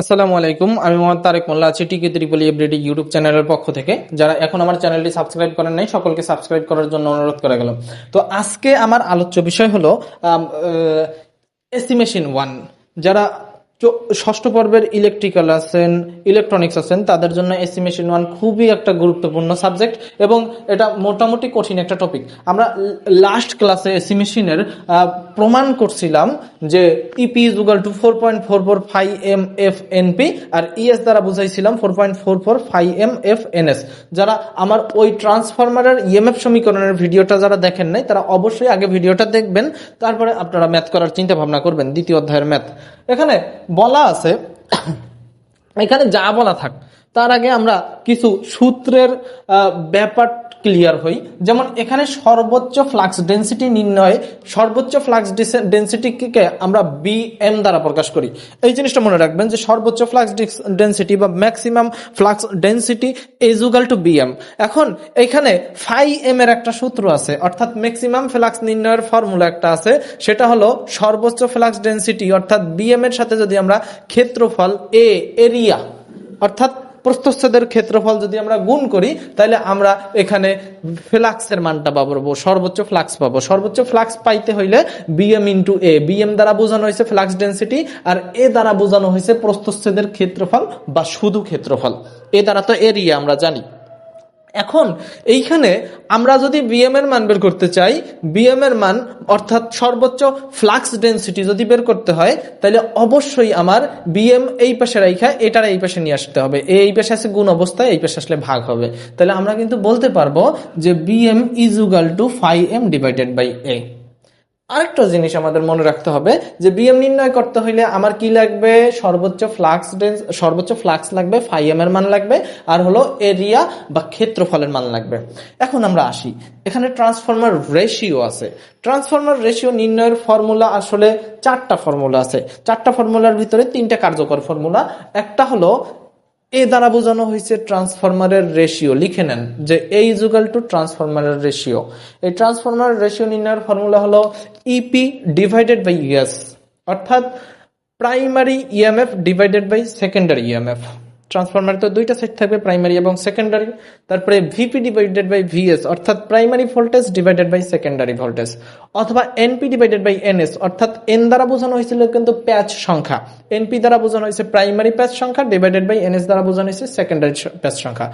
আসসালামু আলাইকুম, আমি মোহাম্মদ তারেক মোল্লা আছি টিকে ত্রিপলি এভরিডি ইউটিউব চ্যানেলের পক্ষ থেকে। যারা এখন আমার চ্যানেলটি সাবস্ক্রাইব করেন নাই, সকলকে সাবস্ক্রাইব করার জন্য অনুরোধ করা গেল তো আজকে আমার আলোচ্য বিষয় হলো এস্টিমেশন ওয়ান যারা ষষ্ঠ পর্বের ইলেকট্রিক্যাল আছেন ইলেকট্রনিক্স আছেন, তাদের জন্য এসি মেশিন ওয়ান খুবই একটা গুরুত্বপূর্ণ সাবজেক্ট এবং এটা মোটামুটি কঠিন একটা টপিক আমরা লাস্ট ক্লাসে এসি মেশিনের প্রমাণ করছিলাম যে EP is equal to four point four four five M F NP R ES দ্বারা বুঝাইছিলাম four point four four five M F NS যারা আমার ওই ট্রান্সফরমারের ইএমএফ সমীকরণের ভিডিওটা যারা দেখেন নাই, তারা অবশ্যই আগে ভিডিওটা দেখবেন, তারপরে আপনারা ম্যাথ করার চিন্তা ভাবনা করবেন, দ্বিতীয় অধ্যায়ের ম্যাথ এখানে বলা আছে এখানে যা বলা থাক তার আগে আমরা কিছু সূত্রের ব্যাপার ক্লিয়ার হই। যেমন এখানে সর্বোচ্চ ফ্লাক্স ডেন্সিটি নির্ণয় সর্বোচ্চ ফ্লাক্স ডেন্সিটিকে আমরা বি এম দ্বারা প্রকাশ করি। এই জিনিসটা মনে রাখবেন যে সর্বোচ্চ ফ্লাক্স ডেন্সিটি বা maximum flux density equal to BM এখন এখানে ফাই এম এর একটা সূত্র আছে, অর্থাৎ ম্যাক্সিমাম ফ্লাক্স নির্ণয়ের ফর্মুলা একটা আছে, সেটা হলো সর্বোচ্চ ফ্লাক্স ডেন্সিটি অর্থাৎ বিএম এর সাথে যদি আমরা ক্ষেত্রফল এ এরিয়া অর্থাৎ প্রস্থচ্ছেদের ক্ষেত্রফল যদি আমরা গুণ করি, তাহলে আমরা এখানে ফ্লাক্সের মানটা পাবো সর্বোচ্চ ফ্লাক্স পাবো। সর্বোচ্চ ফ্লাক্স পাইতে হইলে বিএম ইন্টু এ বিএম দ্বারা বোঝানো হয়েছে ফ্লাক্স ডেন্সিটি, আর এ দ্বারা বোঝানো হয়েছে প্রস্তচ্ছেদের ক্ষেত্রফল বা শুধু ক্ষেত্রফল। এ দ্বারা তো এরিয়া আমরা জানি। এখন এইখানে আমরা যদি বিএম এর মান বের করতে চাই বিএম এর মান অর্থাৎ সর্বোচ্চ ফ্লাক্স ডেন্সিটি যদি বের করতে হয়, তাহলে অবশ্যই আমার বিএম এই পাশে রাইখা, এটার এই পাশে নিয়ে আসতে হবে। এই পাশে আসে গুণ অবস্থায়, এই পাশে আসলে ভাগ হবে। তাহলে আমরা কিন্তু বলতে পারব যে BM is equal to five M divided by A আরেকটা জিনিস আমাদের মনে রাখতে হবে যে বিএম নির্ণয় করতে হইলে আমার কি লাগবে? সর্বোচ্চ ফ্লাক্স ডেন্স, সর্বোচ্চ ফ্লাক্স লাগবে ফাই এম এর মান লাগবে, আর হলো এরিয়া বা ক্ষেত্রফলের মান লাগবে। এখন আমরা আসি। এখানে ট্রান্সফর্মার রেশিও আছে। ট্রান্সফর্মার রেশিও নির্ণয়ের ফর্মুলা আসলে চারটা ফর্মুলা আছে। চারটা ফর্মুলার ভিতরে তিনটা কার্যকর ফর্মুলা একটা হলো এ দ্বারা বোঝানো হয়েছে ট্রান্সফরমারের রেশিও লিখে নেন যে এ ইজুগাল টু ট্রান্সফরমারের রেশিও এই ট্রান্সফরমারের রেশিও নির্ণয়ের ফর্মুলা হলো ইপি ডিভাইডেড বাই ইএস অর্থাৎ primary EMF divided by secondary EMF transformer তো দুইটা সেট থাকবে প্রাইমারি এবং সেকেন্ডারি তারপরে ভিপি ডিভাইডেড বাই ভিএস অর্থাৎ primary voltage divided by secondary voltage অথবা এনপি ডিভাইডেড বাই এনএস অর্থাৎ এন দ্বারা বোঝানো হয়েছিল কিন্তু প্যাচ সংখ্যা। এনপি দ্বারা বোঝানো হয়েছে প্রাইমারি প্যাচ সংখ্যা ডিভাইডেড বাই এনএস দ্বারা বোঝানো হয়েছে সেকেন্ডারি প্যাচ সংখ্যা।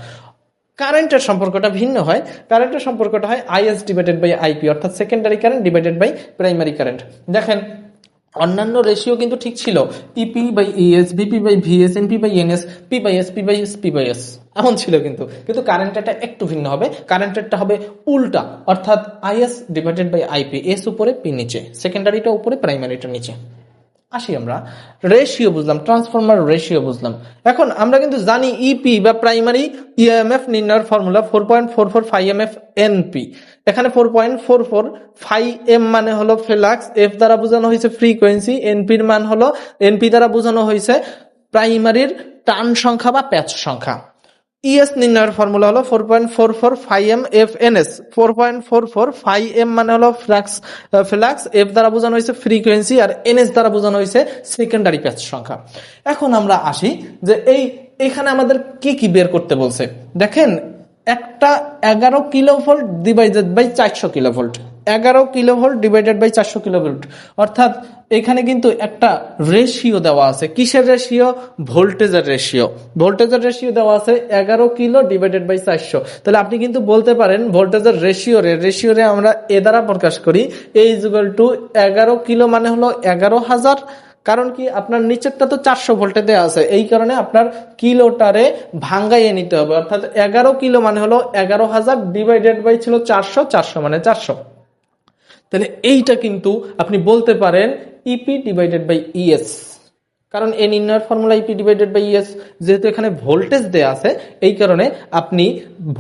কারেন্টের সম্পর্কটা ভিন্ন হয়। কারেন্টের সম্পর্কটা হয় আইএস ডিভাইডেড বাই আইপি অর্থাৎ secondary current divided by primary current দেখেন অন্যান্য রেশিও কিন্তু ঠিক ছিল। EP by ES VP by VS NP by NS P by S P by S P by S এমন ছিল কিন্তু। কিন্তু কারেন্টেরটা একটু ভিন্ন হবে। কারেন্টেরটা হবে উল্টা, অর্থাৎ IS divided by IP S উপরে পি নিচে। সেকেন্ডারিটা উপরে প্রাইমারিটা নিচে। আসি আমরা। রেশিও বুঝলাম ট্রান্সফর্মার রেশিও বুঝলাম। এখন আমরা কিন্তু জানি ইপি বা প্রাইমারি ইএমএফ নির্ণয়ের formula four point four four five M F NP এখানে four point four four five M মানে হলো ফ্লাক্স এফ দ্বারা বোঝানো হয়েছে ফ্রিকোয়েন্সি এনপির মান হলো এনপি দ্বারা বোঝানো হয়েছে প্রাইমারির টান সংখ্যা বা প্যাচ সংখ্যা। ইএস নির্ণয়ের ফর্মুলা হলো four point four four five M F N S four point four four five M মানে হলো ফ্লাক্স ফ্লাক্স এফ দ্বারা বোঝানো হয়েছে ফ্রিকোয়েন্সি আর এনএস দ্বারা বোঝানো হয়েছে সেকেন্ডারি প্যাচ সংখ্যা। এখন আমরা আসি যে এই, এখানে আমাদের কি কি বের করতে বলছে। দেখেন, একটা এগারো কিলো ভোল্ট ডিভাইডেড বাই চারশো কিলো ভোল্ট এগারো কিলো ভোল্ট ডিভাইডেড বাই চারশো কিলো ভোল্ট অর্থাৎ এখানে কিন্তু একটা রেশিও দেওয়া আছে। কিসের রেশিও ভোল্টেজের রেশিও ভোল্টেজের রেশিও দেওয়া আছে এগারো কিলো ডিভাইডেড বাই চারশো। তাহলে আপনি কিন্তু বলতে পারেন ভোল্টেজের রেশিও রে রেশিও রে আমরা এ দ্বারা প্রকাশ করি এই যুগল টু এগারো কিলো মানে হলো এগারো হাজার। কারণ কি? আপনার নিচেরটা তো চারশো ভোল্টে দেওয়া আছে। এই কারণে আপনার কিলোটারে ভাঙ্গাইয়ে নিতে হবে। অর্থাৎ এগারো কিলো মানে হলো এগারো হাজার ডিভাইডেড বাই ছিল চারশো চারশো মানে চারশো। তাহলে এইটা কিন্তু আপনি বলতে পারেন ইপি ডিভাইডেড বাই ইএস কারণ এ নির্ণয়ের formula EP divided by ES যেহেতু এখানে ভোল্টেজ দেয়া আছে, এই কারণে আপনি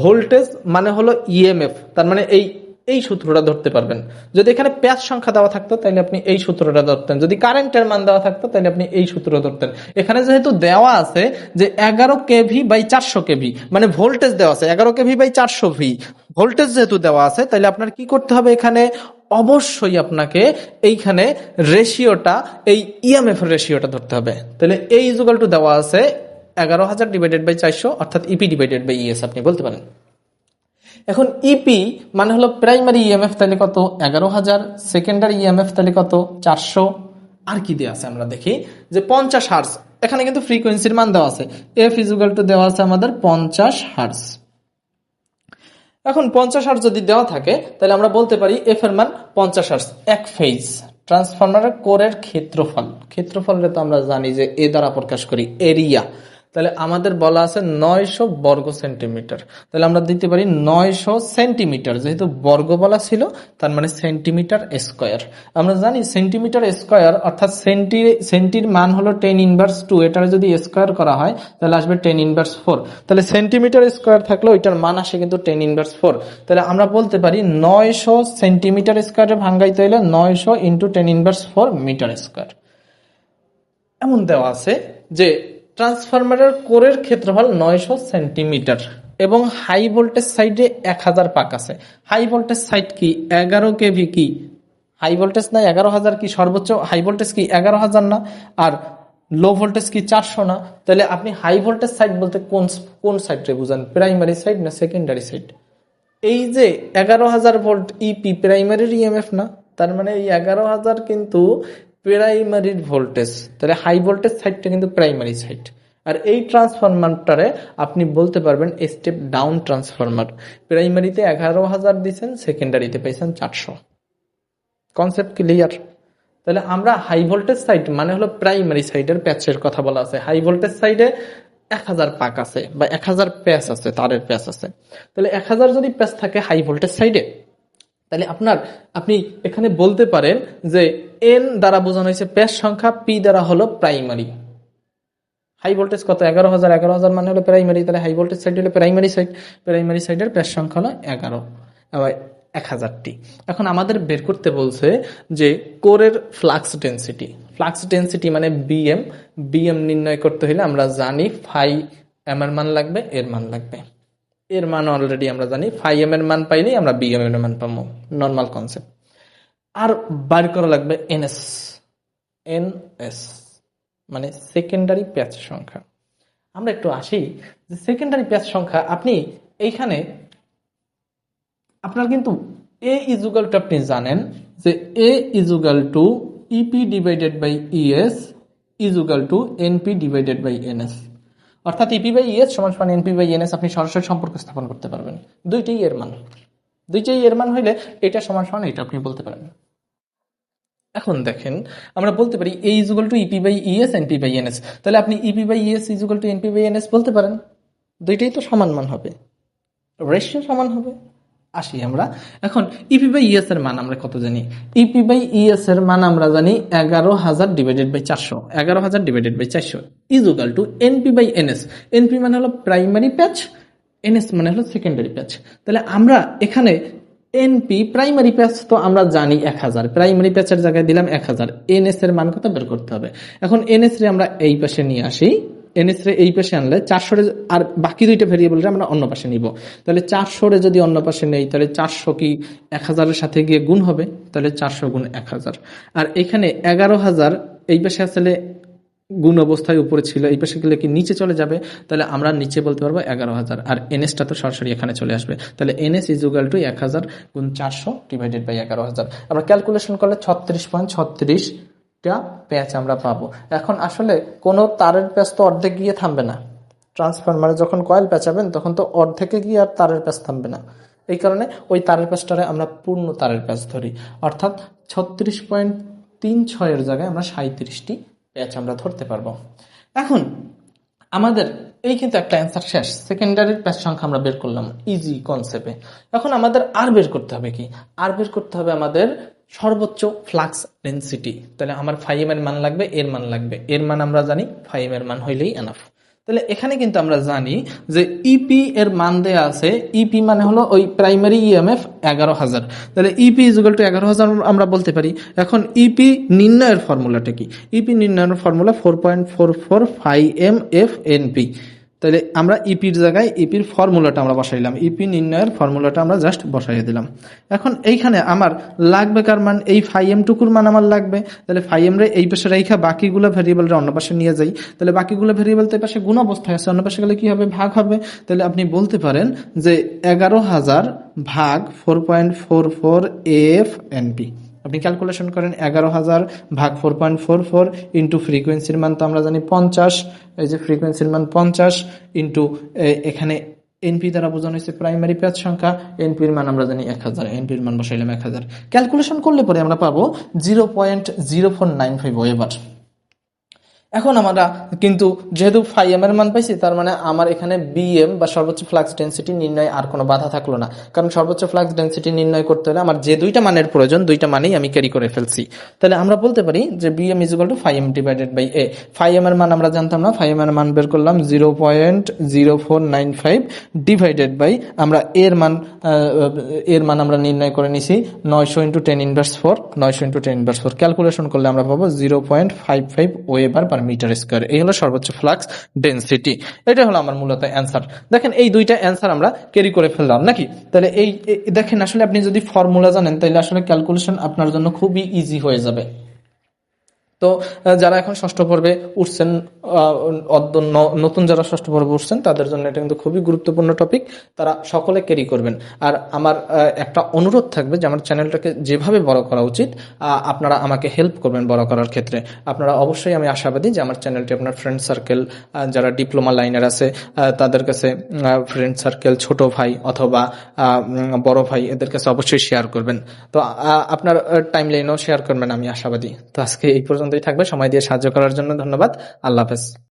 ভোল্টেজ মানে হলো ইএমএফ তার মানে এই এই সূত্রটা ধরতে পারবেন। যদি এখানে প্যাচ সংখ্যা দেওয়া থাকতো, তাহলে আপনি এই সূত্রটা ধরতেন। যদি কারেন্টের মান দেওয়া থাকতো, তাহলে আপনি এই সূত্র ধরতেন। এখানে যেহেতু দেওয়া আছে যে এগারো কেভি বাই চারশো কেভি মানে ভোল্টেজ দেওয়া আছে, এগারো কেভি বাই চারশো ভি। ভোল্টেজ যেহেতু দেওয়া আছে, তাহলে আপনার কি করতে হবে এখানে? অবশ্যই আপনাকে এইখানে রেশিওটা, এই ইএমএফ এর রেশিওটা ধরতে হবে। তাহলে এই ইজুগাল টু দেওয়া আছে এগারো হাজার ডিভাইডেড বাই চারশো, অর্থাৎ ইপি ডিভাইডেড বাই ইএস আপনি বলতে পারেন। এখন ইপি মানে হলো প্রাইমারি ইএমএফ তাহলে কত? এগারো হাজার। সেকেন্ডারি ইএমএফ তাহলে কত? চারশো। আর কি দেওয়া আছে আমরা দেখি? যে পঞ্চাশ হার্স এখানে কিন্তু ফ্রিকোয়েন্সির মান দেওয়া আছে। এফ ইজুগাল টু দেওয়া আছে আমাদের পঞ্চাশ হার্স এখন পঞ্চাশ হার্স যদি দেওয়া থাকে, তাহলে আমরা বলতে পারি এফ এর মান পঞ্চাশ হার্স এক ফেজ ট্রান্সফরমারের কোরের ক্ষেত্রফল। ক্ষেত্রফলটা তো আমরা জানি যে এ দ্বারা প্রকাশ করি এরিয়া তাহলে আমাদের বলা আছে নয়শো বর্গ সেন্টিমিটার। তাহলে আমরা দিতে পারি নয়শো সেন্টিমিটার। যেহেতু বর্গ বলা ছিল, তার মানে সেন্টিমিটার স্কোয়ার। আমরা জানি সেন্টিমিটার স্কোয়ার, অর্থাৎ সেন্টি, সেন্টির মান হলো টেন ইনভার্স টু। এটার যদি স্কোয়ার করা হয়, তাহলে আসবে টেন ইনভার্স ফোর। তাহলে সেন্টিমিটার স্কোয়ার থাকলে ওইটার মান আসে কিন্তু টেন ইনভার্স ফোর। তাহলে আমরা বলতে পারি নয়শো সেন্টিমিটার স্কোয়ারে ভাঙ্গাইতে হলে নয়শো into ten inverse four metre square. এমন দেওয়া আছে যে ট্রান্সফরমারের কোরের ক্ষেত্রফল নয়শো সেন্টিমিটার এবং হাই ভোল্টেজ সাইডে এক হাজার পাক আছে। হাই ভোল্টেজ সাইড কি এগারো কেভি কি? হাই ভোল্টেজ না এগারো হাজার কি সর্বোচ্চ? হাই ভোল্টেজ কি এগারো হাজার না? আর লো ভোল্টেজ কি চারশো না? তাহলে আপনি হাই ভোল্টেজ সাইড বলতে কোন কোন সাইডে বুঝান? প্রাইমারি সাইড না সেকেন্ডারি সাইড? এই যে এগারো হাজার ভোল্ট ইপি প্রাইমারির ইএমএফ না, তার মানে এই এগারো হাজার কিন্তু প্রাইমারির ভোল্টেজ, তাহলে হাই ভোল্টেজ সাইডটা কিন্তু প্রাইমারি সাইড আর এই ট্রান্সফরমারটারে আপনি বলতে পারবেন স্টেপ ডাউন ট্রান্সফরমার প্রাইমারিতে এগারো হাজার দিচ্ছেন সেকেন্ডারিতে পাইছেন চারশো। কনসেপ্ট ক্লিয়ার তাহলে আমরা হাই ভোল্টেজ সাইড মানে হলো প্রাইমারি সাইডের প্যাচের কথা বলা আছে। হাই ভোল্টেজ সাইডে এক হাজার পাক আছে, বা এক হাজার প্যাচ আছে, তারের প্যাচ আছে। তাহলে এক হাজার যদি প্যাচ থাকে হাই ভোল্টেজ সাইডে তাহলে আপনার, আপনি এখানে বলতে পারেন যে এন দ্বারা বোঝানো হয়েছে প্যাচ সংখ্যা পি দ্বারা হলো প্রাইমারি হাই ভোল্টেজ কত? এগারো হাজার। এগারো হাজার মানে হলো প্রাইমারি তাহলে হাই ভোল্টেজ সাইড হলো প্রাইমারি সাইড প্রাইমারি সাইডের প্যাচ সংখ্যা হলো এগারো, আবার এক হাজারটি। এখন আমাদের বের করতে বলছে যে কোরের ফ্লাক্স ডেন্সিটি ফ্লাক্স ডেন্সিটি মানে বিএম বিএম নির্ণয় করতে হলে আমরা জানি ফাই এম এর মান লাগবে, এর মান লাগবে। এর মান অলরেডি আমরা জানি ফাই এম এর মান পাইনি, আমরা বিএম এর মান পাবো। নর্মাল কনসেপ্ট আর বার করা লাগবে এনএস এনএস মানে সেকেন্ডারি প্যাচ সংখ্যা। আমরা একটু আসি যে সেকেন্ডারি প্যাচ সংখ্যা, আপনি এইখানে, আপনার কিন্তু এ ইজুগাল টু আপনি জানেন যে A equal to EP divided by ES equal to NP divided by NS অর্থাৎ ইপি বাই ইএস সমান সমান এনপি বাই এনএস আপনি সরাসরি সম্পর্ক স্থাপন করতে পারবেন। দুইটাই এর মান। দুইটাই এর মান হইলে এটা সমান সমান এটা আপনি বলতে পারেন। এখন দেখেন, আমরা বলতে পারি A equal to EP by ES NP by NS তাহলে আপনি EP by ES equal to NP by NS বলতে পারেন। দুইটাই তো সমান মান হবে। রেশিও সমান হবে। আসি আমরা। এখন ইপি বাই ইএস এর মান আমরা কত জানি? ইপি বাই ইএস এর মান আমরা জানি এগারো হাজার ডিভাইডেড বাই চারশো। এগারো হাজার ডিভাইডেড বাই চারশো equal to NP by NS NP মানে হলো প্রাইমারি প্যাচ এনএস মানে হলো সেকেন্ডারি প্যাচ তাহলে আমরা এখানে এনপি প্রাইমারি প্যাচ তো আমরা জানি এক হাজার। প্রাইমারি প্যাচের জায়গায় দিলাম এক হাজার। এনএস এর মান কত বের করতে হবে? এখন এনএস রে আমরা এই পাশে নিয়ে আসি। এনএস রে এই পাশে আনলে চারশো আর বাকি দুইটা ভেরিয়েবল আমরা অন্য পাশে নিব। তাহলে চারশো রে যদি অন্য পাশে নেই, তাহলে চারশো কি এক হাজারের সাথে গিয়ে গুণ হবে? তাহলে চারশো গুণ এক হাজার। আর এখানে এগারো হাজার, এই পাশে আসলে গুণ অবস্থায় উপরে ছিল, এই পাশে গেলে কি নিচে চলে যাবে? তাহলে আমরা নিচে বলতে পারব এগারো হাজার। আর এনএসটা তো সরাসরি এখানে চলে আসবে। তাহলে এনএস ইজুগাল টু এক হাজার গুণ চারশো ডিভাইডেড বাই এগারো হাজার। আমরা ক্যালকুলেশন করলে ছত্রিশ পয়েন্ট ছত্রিশটা প্যাচ আমরা পাবো। এখন আসলে কোনো তারের প্যাচ তো অর্ধেক গিয়ে থামবে না। ট্রান্সফরমারে যখন কয়েল পেঁচাবেন, তখন তো অর্ধেকে গিয়ে আর তারের প্যাচ থামবে না। এই কারণে ওই তারের প্যাচটারে আমরা পূর্ণ তারের প্যাচ ধরি। অর্থাৎ ছত্রিশ পয়েন্ট তিন ছয়ের জায়গায় আমরা সাঁত্রিশটি প্যাচ আমরা ধরতে পারব। এখন আমাদের এই কিন্তু একটা অ্যান্সার শেষ। সেকেন্ডারির প্যাচ সংখ্যা আমরা বের করলাম। ইজি কনসেপ্টে এখন আমাদের আর বের করতে হবে কি? আর বের করতে হবে আমাদের সর্বোচ্চ ফ্লাক্স ডেন্সিটি। তাহলে আমার ফাইভ এর মান লাগবে, এর মান লাগবে। এর মান আমরা জানি ফাইভ এর মান হইলেই এনাফ তাহলে এখানে কিন্তু আমরা জানি যে ইপি এর মান দেয়া আছে ইপি মানে হলো ওই প্রাইমারি ইএমএফ এগারো হাজার। তাহলে ইপি ইজুগাল টু এগারো হাজার আমরা বলতে পারি। এখন ইপি নির্ণয়ের ফর্মুলাটা কি? ইপি নির্ণয়ের formula four point four four five M F N P তাহলে আমরা ইপির জায়গায় ইপির ফর্মুলাটা আমরা বসাইলাম ইপি নির্ণয়ের ফর্মুলাটা আমরা জাস্ট বসাইয়ে দিলাম। এখন এইখানে আমার লাগবে কার মান? এই ফাই এম টুকুর মান আমার লাগবে। তাহলে ফাইএম রে এই পাশে রেখা, বাকিগুলো ভেরিয়েবলটা অন্য পাশে নিয়ে যাই। তাহলে বাকিগুলো ভেরিয়েবল তো এই পাশে গুণ অবস্থায় আছে, অন্য পাশে গেলে কি হবে? ভাগ হবে। তাহলে আপনি বলতে পারেন যে এগারো হাজার ভাগ four point four four F NP আপনি ক্যালকুলেশন করেন এগারো হাজার ভাগ four point four four into ফ্রিকোয়েন্সির মান তো আমরা জানি পঞ্চাশ, এই যে ফ্রিকোয়েন্সির মান পঞ্চাশ ইন্টু এখানে এনপি দ্বারা বোঝানো হয়েছে প্রাইমারি প্যাচ সংখ্যা এনপির মান আমরা জানি এক হাজার এনপির মান বসাইলাম এক হাজার। ক্যালকুলেশন করলে পরে আমরা পাবো zero point zero four nine five weber এখন আমরা কিন্তু যেহেতু ফাইএম এর মান পাইছি, তার মানে আমার এখানে বিএম বা সর্বোচ্চ ফ্লাক্স ডেন্সিটি নির্ণয় আর কোনো বাধা থাকল না। কারণ সর্বোচ্চ ফ্লাক্স ডেন্সিটি নির্ণয় করতে হলে আমার যে দুইটা মানের প্রয়োজন, দুইটা মানেই আমি ক্যারি করে ফেলছি। তাহলে আমরা বলতে পারি যে BM is equal to phi M divided by A phi M এর মান আমরা জানতাম না ফাইএম এর মান বের করলাম zero point zero four nine five divided by আমরা এর মান এর মান আমরা নির্ণয় করে নিছি নয়শো ইন্টু টেন ইনভার্স ফোর নয়শো into ten inverse four calculation করলে আমরা পাবো zero point five five weber per metre square, এই হলো সর্বোচ্চ ফ্লাক্স ডেন্সিটি। এটা হলো আমার মূলত অ্যান্সার। দেখেন, এই দুইটা অ্যান্সার আমরা ক্যারি করে ফেললাম, নাকি? তাহলে এই দেখেন, আসলে আপনি যদি ফর্মুলা জানেন, তাহলে আসলে ক্যালকুলেশন আপনার জন্য খুবই ইজি হয়ে যাবে। তো যারা এখন ষষ্ঠ পর্বে উঠছেন নতুন যারা ষষ্ঠ পর্বে উঠছেন, তাদের জন্য এটা কিন্তু খুবই গুরুত্বপূর্ণ টপিক তারা সকলে ক্যারি করবেন। আর আমার একটা অনুরোধ থাকবে যে আমার চ্যানেলটাকে যেভাবে বড় করা উচিত আপনারা আমাকে হেল্প করবেন বড় করার ক্ষেত্রে। আপনারা অবশ্যই আমি আশাবাদী যে আমার চ্যানেলটি আপনার ফ্রেন্ড সার্কেল যারা ডিপ্লোমা লাইনের আছে তাদের কাছে ফ্রেন্ড সার্কেল ছোট ভাই অথবা বড় ভাই, এদের কাছে অবশ্যই শেয়ার করবেন। তো আপনার টাইম লাইনেও শেয়ার করবেন, আমি আশাবাদী। তো আজকে এই পর্যন্তই থাকবে। সময় দিয়ে সাহায্য করার জন্য ধন্যবাদ। আল্লাহ হাফেজ।